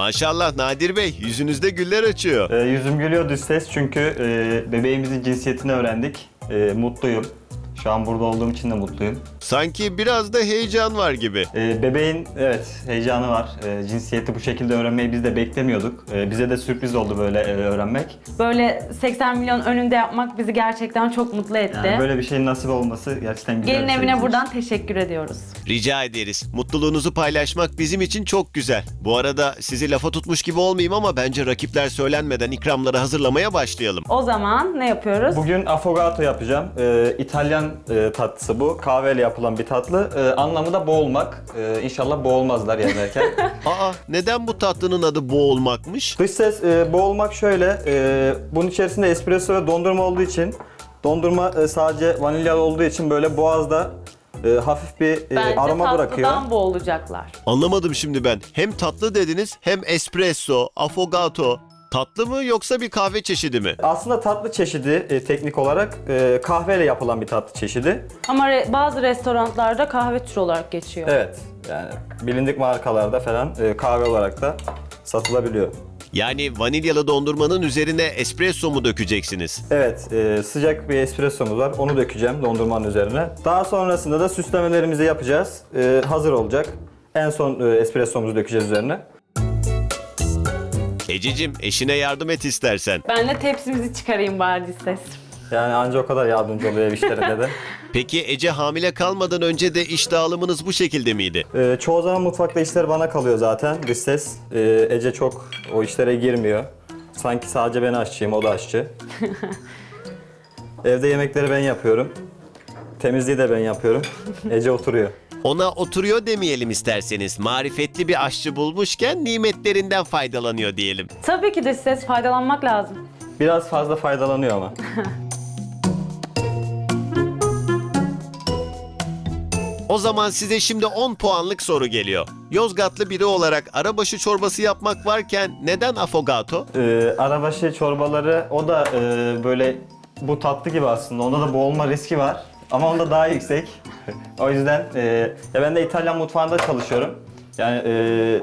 Maşallah Nadir Bey yüzünüzde güller açıyor. Ee, yüzüm gülüyor düz ses çünkü e, bebeğimizin cinsiyetini öğrendik. E, mutluyum. Şu an burada olduğum için de mutluyum. Sanki biraz da heyecan var gibi. E, bebeğin evet heyecanı var. E, cinsiyeti bu şekilde öğrenmeyi biz de beklemiyorduk. E, bize de sürpriz oldu böyle e, öğrenmek. Böyle 80 milyon önünde yapmak bizi gerçekten çok mutlu etti. Yani böyle bir şeyin nasip olması gerçekten güzel Gelin bir şey. evine buradan teşekkür ediyoruz. Rica ederiz. Mutluluğunuzu paylaşmak bizim için çok güzel. Bu arada sizi lafa tutmuş gibi olmayayım ama bence rakipler söylenmeden ikramları hazırlamaya başlayalım. O zaman ne yapıyoruz? Bugün affogato yapacağım. Ee, İtalyan e, tatlısı bu. Kahveyle yapılan bir tatlı. Ee, anlamı da boğulmak. Ee, inşallah boğulmazlar yerlerken. Aa neden bu tatlının adı boğulmakmış? Dış ses e, boğulmak şöyle. e, bunun içerisinde espresso ve dondurma olduğu için dondurma e, sadece vanilyalı olduğu için böyle boğazda e, hafif bir e, Bence aroma bırakıyor. tatlıdan boğulacaklar. Anlamadım şimdi ben. Hem tatlı dediniz hem espresso, affogato. Tatlı mı yoksa bir kahve çeşidi mi? Aslında tatlı çeşidi e, teknik olarak e, kahveyle yapılan bir tatlı çeşidi. Ama re- bazı restoranlarda kahve türü olarak geçiyor. Evet. Yani bilindik markalarda falan e, kahve olarak da satılabiliyor. Yani vanilyalı dondurmanın üzerine espresso mu dökeceksiniz? Evet, e, sıcak bir espressomuz var. Onu dökeceğim dondurmanın üzerine. Daha sonrasında da süslemelerimizi yapacağız. E, hazır olacak. En son e, espressomuzu dökeceğiz üzerine. Ecicim eşine yardım et istersen. Ben de tepsimizi çıkarayım bari ses. Yani anca o kadar yardımcı oluyor ev işlerinde de. Peki Ece hamile kalmadan önce de iş dağılımınız bu şekilde miydi? E, çoğu zaman mutfakta işler bana kalıyor zaten. Dış ses. E, Ece çok o işlere girmiyor. Sanki sadece ben aşçıyım, o da aşçı. Evde yemekleri ben yapıyorum. Temizliği de ben yapıyorum. Ece oturuyor. Ona oturuyor demeyelim isterseniz. Marifetli bir aşçı bulmuşken nimetlerinden faydalanıyor diyelim. Tabii ki de ses faydalanmak lazım. Biraz fazla faydalanıyor ama. O zaman size şimdi 10 puanlık soru geliyor. Yozgatlı biri olarak arabaşı çorbası yapmak varken neden afogato? Ee, arabaşı çorbaları o da e, böyle bu tatlı gibi aslında. Onda da boğulma riski var. Ama onda daha yüksek. o yüzden e, ya ben de İtalyan mutfağında çalışıyorum. Yani e,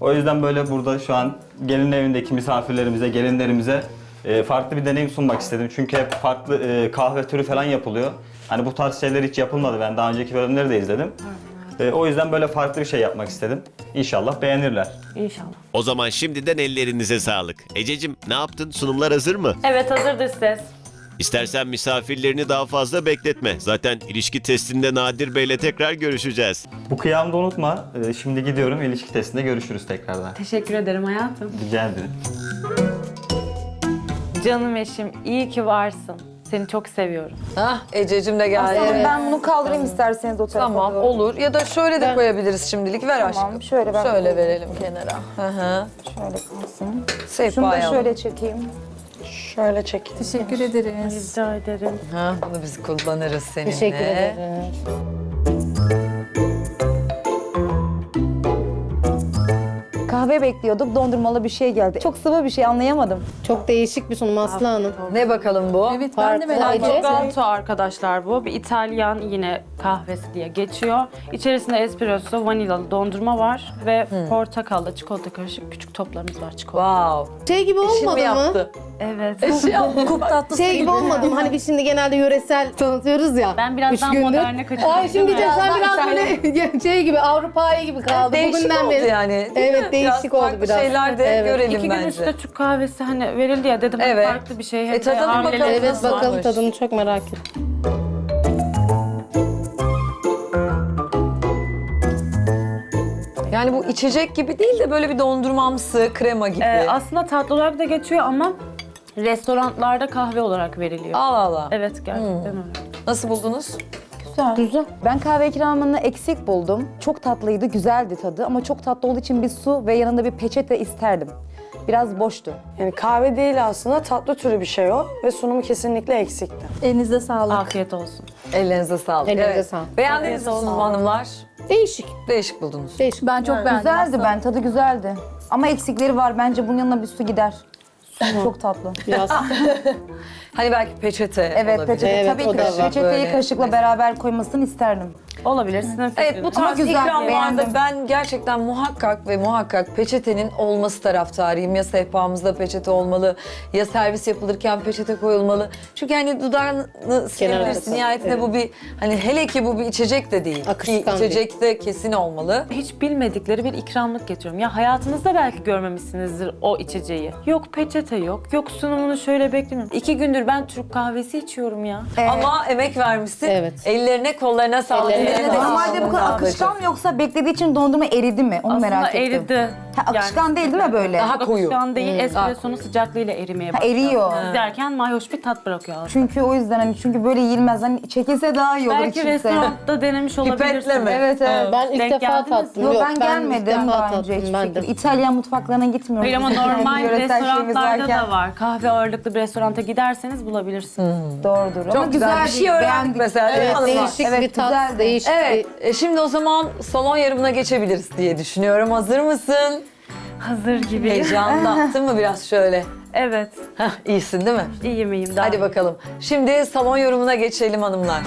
o yüzden böyle burada şu an gelin evindeki misafirlerimize, gelinlerimize e, farklı bir deneyim sunmak istedim. Çünkü hep farklı e, kahve türü falan yapılıyor. Hani bu tarz şeyler hiç yapılmadı. Ben daha önceki bölümleri de izledim. E, o yüzden böyle farklı bir şey yapmak istedim. İnşallah beğenirler. İnşallah. O zaman şimdiden ellerinize sağlık. Ececim ne yaptın? Sunumlar hazır mı? Evet hazırdır ses. İstersen misafirlerini daha fazla bekletme. Zaten ilişki testinde Nadir Bey'le tekrar görüşeceğiz. Bu kıyamda unutma. Ee, Şimdi gidiyorum. İlişki testinde görüşürüz tekrardan. Teşekkür ederim hayatım. Rica ederim. Canım eşim iyi ki varsın. Seni çok seviyorum. Hah Ececiğim de geldi. Tamam, Evet. ben bunu kaldırayım isterseniz o tarafa Tamam doğru. olur. Ya da şöyle de koyabiliriz şimdilik. Ver Tamam, aşkım. şöyle ben Şöyle koyayım. verelim kenara. Hı hı. Şöyle kalsın. Şunu da şöyle çekeyim. Şöyle çek. Teşekkür ederiz. Rica ederim. Ha, bunu biz kullanırız seninle. Teşekkür ederim. Kahve bekliyorduk. Dondurmalı bir şey geldi. Çok sıvı bir şey anlayamadım. Çok değişik bir sunum Aslı Hanım. Ne bakalım bu? Evet ben de merak ettim. Affogato arkadaşlar bu. Bir İtalyan yine kahvesi diye geçiyor. İçerisinde espresso, vanilyalı dondurma var ve portakallı çikolata karışık küçük toplarımız var çikolata. Wow. Şey gibi Eşin mi olmadı mı? yaptı? Evet. Kup tatlısı Şey gibi olmadı mı? Hani biz şimdi genelde yöresel tanıtıyoruz ya. Ben biraz üç daha gündür. moderne kaçıyorum, Ay şimdi değil mi? diyeceğim sen Biraz daha biraz böyle şey gibi Avrupa'ya gibi kaldı. Değişik Bugünden oldu beri. yani. değil Evet, mi? değişik oldu farklı biraz. şeyler de Evet. görelim İki gün bence. üstte Türk kahvesi hani verildi ya dedim Evet. farklı bir şey. E, de tadalım bakalım. Evet nasıl bakalım tadını çok merak ettim. Yani bu içecek gibi değil de böyle bir dondurmamsı, krema gibi. Ee, aslında tatlı olarak da geçiyor ama restoranlarda kahve olarak veriliyor. Allah Allah. Evet gerçekten öyle. Nasıl buldunuz? Güzel. Güzel. Ben kahve ikramını eksik buldum. Çok tatlıydı, güzeldi tadı ama çok tatlı olduğu için bir su ve yanında bir peçete isterdim. Biraz boştu. Yani kahve değil aslında tatlı türü bir şey o ve sunumu kesinlikle eksikti. Elinize sağlık. Afiyet olsun. Ellerinize sağlık. Ellerinize sağlık. Beğendiniz mi hanımlar? Değişik. Değişik buldunuz. Değişik. Ben çok beğendim. Güzeldi ben, tadı güzeldi. Ama eksikleri var. Bence bunun yanına bir su gider. Çok tatlı. Biraz. Hani belki peçete Evet olabilir. peçete Evet, tabii o ki da var. peçeteyi Böyle kaşıkla beraber koymasını isterdim. Olabilir sizin Evet bu fikriniz. Tarz güzel, ikramlarda beğendim. ben gerçekten muhakkak ve muhakkak peçetenin olması taraftarıyım. Ya sehpamızda peçete olmalı ya servis yapılırken peçete koyulmalı. Çünkü hani dudağını silebilirsin. tabii, Nihayetinde evet. bu bir hani hele ki bu bir içecek de değil. Ki Akışkan içecek de kesin olmalı. hiç bilmedikleri bir ikramlık getiriyorum. Ya hayatınızda belki görmemişsinizdir o içeceği. Yok peçete yok, yok sunumunu şöyle beklemiyorum. İki gündür ben Türk kahvesi içiyorum ya. Ee, Ama emek vermişsin. Evet. Ellerine kollarına sağlık. Ellerine de. Normalde bu kadar akışkan mı yoksa beklediği için dondurma eridi mi? Onu Aslında merak ettim. eridi. Ha, akışkan değil değil mi böyle? Daha koyu. Akışkan değil, espressonun sıcaklığıyla erimeye başlıyor. eriyor. Derken mayhoş bir tat bırakıyor ağzına. Çünkü o yüzden hani çünkü böyle yiyilmez. Hani çekilse daha iyi olur Belki içilse. restoranda denemiş olabilirsiniz. Pipetle mi? Evet evet. Ben ilk Denk defa geldiniz mi? tattım. Yo, Yok, ben gelmedim daha önce hiç ben de. fikir. İtalyan mutfaklarına gitmiyorum. Hayır ama Kendi normal yöresel şeyimiz restoranlarda varken. da var. Kahve ağırlıklı bir restoranta giderseniz bulabilirsiniz. Doğrudur ama Çok güzel bir şey öğrendik beğendik. mesela. değil mi Evet, hanımlar? değişik Evet, bir tat, güzeldi. değişik Evet, e, şimdi o zaman salon yarımına geçebiliriz diye düşünüyorum. Hazır mısın? Hazır gibi. Heyecanlattın mı biraz şöyle? Evet. Heh, iyisin değil mi? İyiyim iyiyim. Daha Hadi bakalım. Şimdi salon yorumuna geçelim hanımlar.